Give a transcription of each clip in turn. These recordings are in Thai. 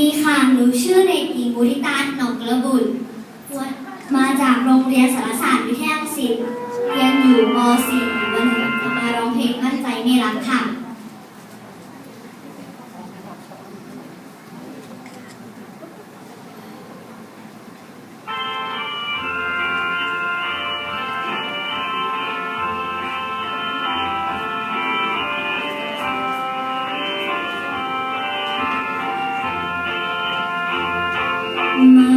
ดีค่ะ หนูชื่อเด็กหญิงบุริตาหนองกระบุญมาจากโรงเรียนสารศาสตร์ Mama.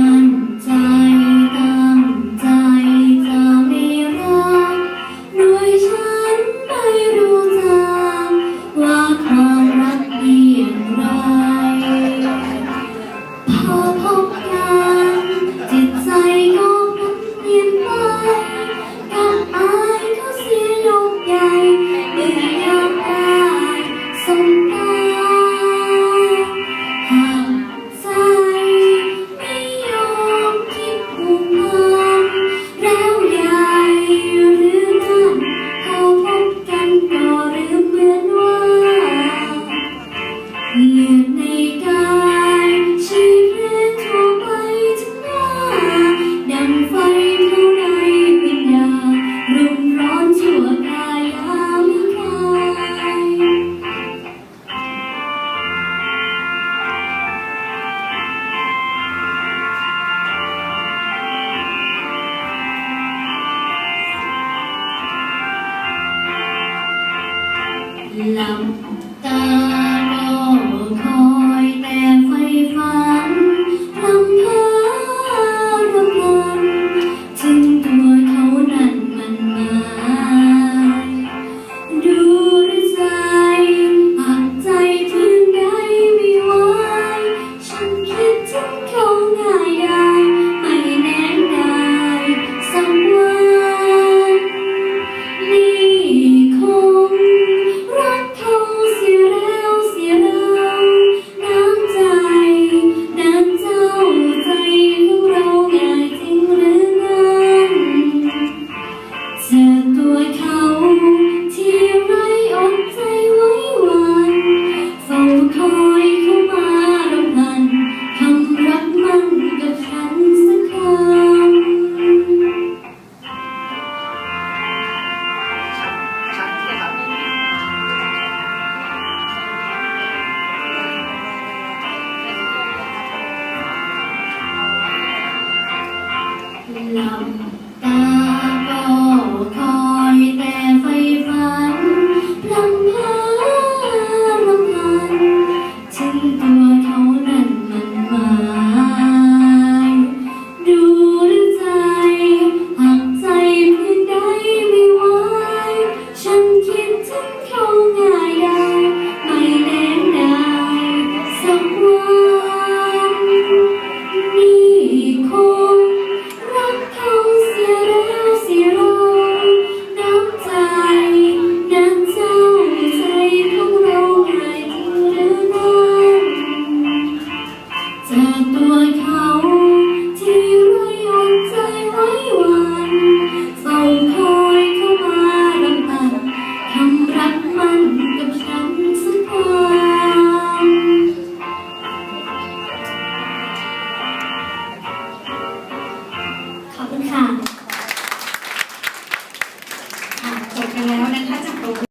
浪 um,